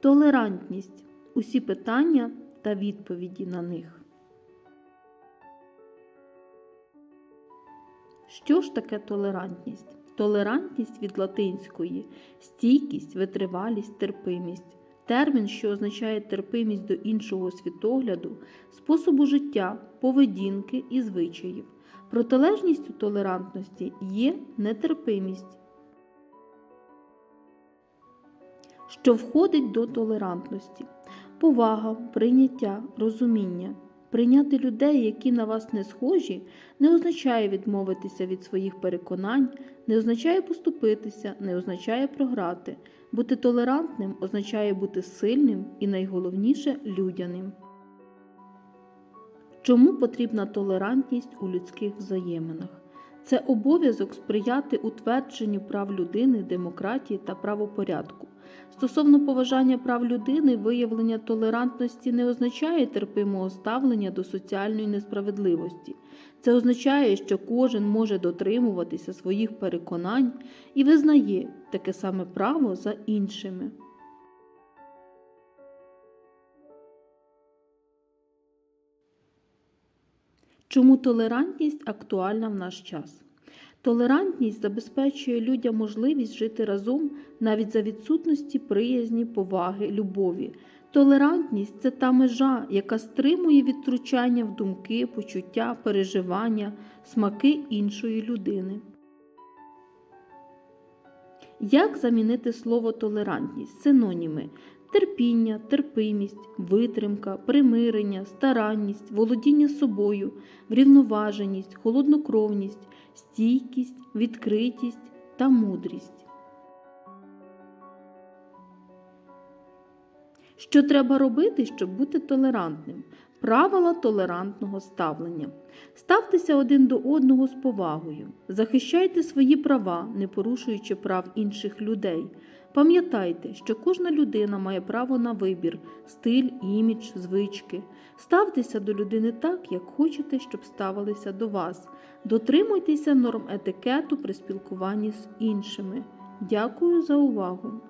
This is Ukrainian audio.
Толерантність усі питання та відповіді на них. Що ж таке толерантність? Толерантність від латинської стійкість, витривалість, терпимість. Термін, що означає терпимість до іншого світогляду, способу життя, поведінки і звичаїв. Протилежністю толерантності є нетерпимість, що входить до толерантності, повага, прийняття, розуміння. Прийняти людей, які на вас не схожі, не означає відмовитися від своїх переконань, не означає поступитися, не означає програти. Бути толерантним означає бути сильним і найголовніше людяним. Чому потрібна толерантність у людських взаєминах? Це обов'язок сприяти утвердженню прав людини, демократії та правопорядку. Стосовно поважання прав людини, виявлення толерантності не означає терпимого ставлення до соціальної несправедливості. Це означає, що кожен може дотримуватися своїх переконань і визнає таке саме право за іншими. Чому толерантність актуальна в наш час? Толерантність забезпечує людям можливість жити разом навіть за відсутності приязні, поваги, любові. Толерантність це та межа, яка стримує відтручання в думки, почуття, переживання, смаки іншої людини. Як замінити слово толерантність? Синоніми терпіння, терпимість, витримка, примирення, старанність, володіння собою, врівноваженість, холоднокровність, стійкість, відкритість та мудрість. Що треба робити, щоб бути толерантним? Правила толерантного ставлення. Ставтеся один до одного з повагою. Захищайте свої права, не порушуючи прав інших людей. Пам'ятайте, що кожна людина має право на вибір, стиль, імідж, звички. Ставтеся до людини так, як хочете, щоб ставилися до вас. Дотримуйтеся норм етикету при спілкуванні з іншими. Дякую за увагу!